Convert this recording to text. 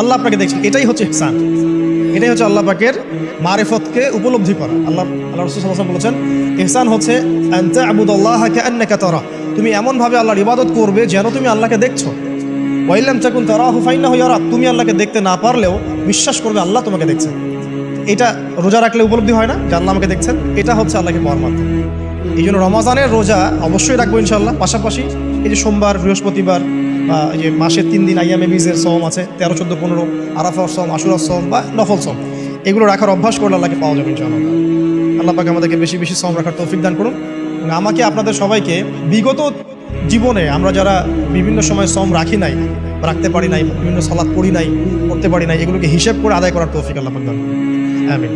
আল্লাহ আপনাকে দেখছেন। এটাই হচ্ছে ইহসান। এটাই হচ্ছে আল্লাহ পাকের মারেফতকে উপলব্ধি করা। আল্লাহ আল্লাহ রসুল সাল্লাল্লাহু বলেছেন, ইহসান হচ্ছে তুমি এমনভাবে আল্লাহর ইবাদত করবে যেন তুমি আল্লাহকে দেখছ। ওয়াইলাম চাকুন তারা হুফাইনা হইয়ারা তুমি আল্লাহকে দেখতে না পারলেও বিশ্বাস করবে আল্লাহ তোমাকে দেখছেন এটা রোজা রাখলে উপলব্ধি হয় না? যে আল্লাহ আমাকে দেখছেন, এটা হচ্ছে আল্লাহকে পাওয়ার মাধ্যম এই জন্য রমাজানের রোজা অবশ্যই রাখব ইনশাল্লাহ পাশাপাশি এই যে সোমবার, বৃহস্পতিবার যে মাসের তিন দিন আইয়ামে বীজের সম আছে, তেরো, চোদ্দ, পনেরো, আরাফার সম আশুরার সম বা নফল সম এগুলো রাখার অভ্যাস করলে আল্লাহকে পাওয়া যাবে ইনশাআল্লাহ। আল্লাহ পাকে আমাদেরকে বেশি বেশি সম রাখার তৌফিক দান করুন আমাকে আপনাদের সবাইকে বিগত জীবনে আমরা যারা বিভিন্ন সময় সম রাখি নাই, রাখতে পারি নাই, বিভিন্ন সালাদ পড়ি নাই করতে পারি নাই, এগুলোকে হিসেব করে আদায় করার তৌফিক আল্লাহ পাক দান আমিন।